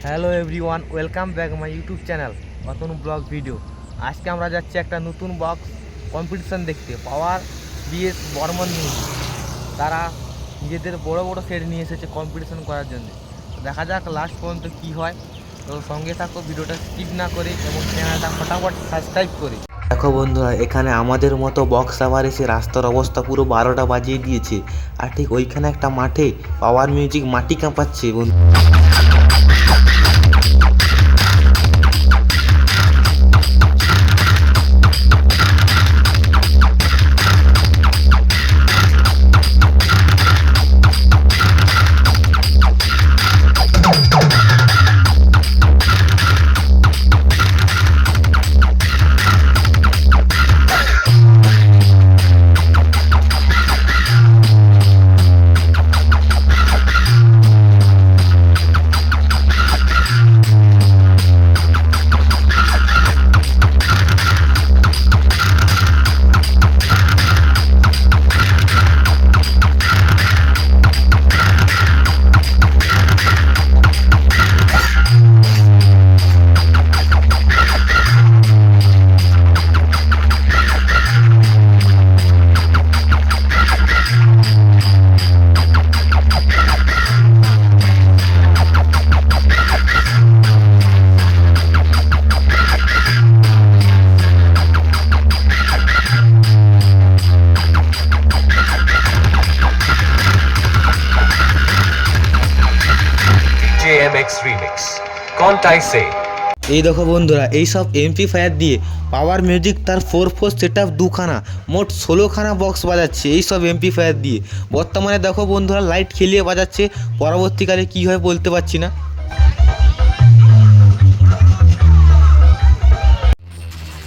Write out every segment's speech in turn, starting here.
Hello everyone, welcome back my YouTube channel, নতুন blog video. আজকে আমরা যাচ্ছি একটা নতুন বক্স কম্পিটিশান দেখতে পাওয়ার বিএস বর্মন নিউজ তারা নিজেদের বড় বড় সেট নিয়ে এসেছে কম্পিটিশান করার জন্য। দেখা যাক লাস্ট পর্যন্ত কী হয়। তো সঙ্গে থাকো, ভিডিওটা স্কিপ না করে, এবং চ্যানেলটা ফটাফট সাবস্ক্রাইব করে। দেখো বন্ধুরা, এখানে আমাদের মতো বক্স আবার এসে রাস্তার অবস্থা পুরো বারোটা বাজিয়ে দিয়েছে। আর ঠিক ওইখানে একটা মাঠে পাওয়ার মিউজিক মাটি কাঁপাচ্ছে বন্ধু। Contai Say. এই দেখো বন্ধুরা, এই সব ফায়ার দিয়ে পাওয়ার মিউজিক তার ফোর ফোর সেট আপ দুখানা, মোট ষোলোখানা বক্স বাজাচ্ছে এই সব ফায়ার দিয়ে। বর্তমানে দেখো বন্ধুরা লাইট খেলিয়ে বাজাচ্ছে, পরবর্তীকালে কী হয় বলতে পারছি না।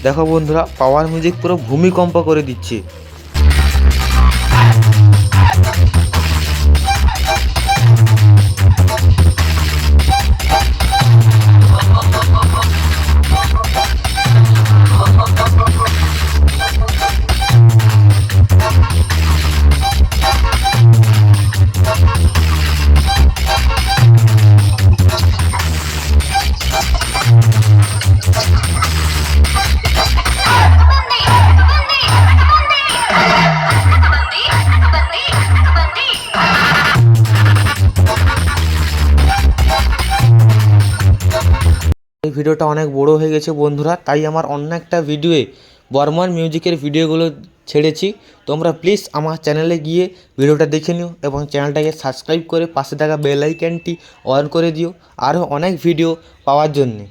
দেখো বন্ধুরা পাওয়ার মিউজিক পুরো ভূমিকম্প করে দিচ্ছে। এই ভিডিওটা অনেক বড় হয়ে গেছে বন্ধুরা, তাই আমার অন্য একটা ভিডিওয়ে বর্মন মিউজিকের ভিডিওগুলো ছেড়েছি। তোমরা প্লিজ আমার চ্যানেলে গিয়ে ভিডিওটা দেখে নিও এবং চ্যানেলটাকে সাবস্ক্রাইব করে পাশে থাকা বেল অন করে দিও। আরও অনেক ভিডিও পাওয়ার জন্যে।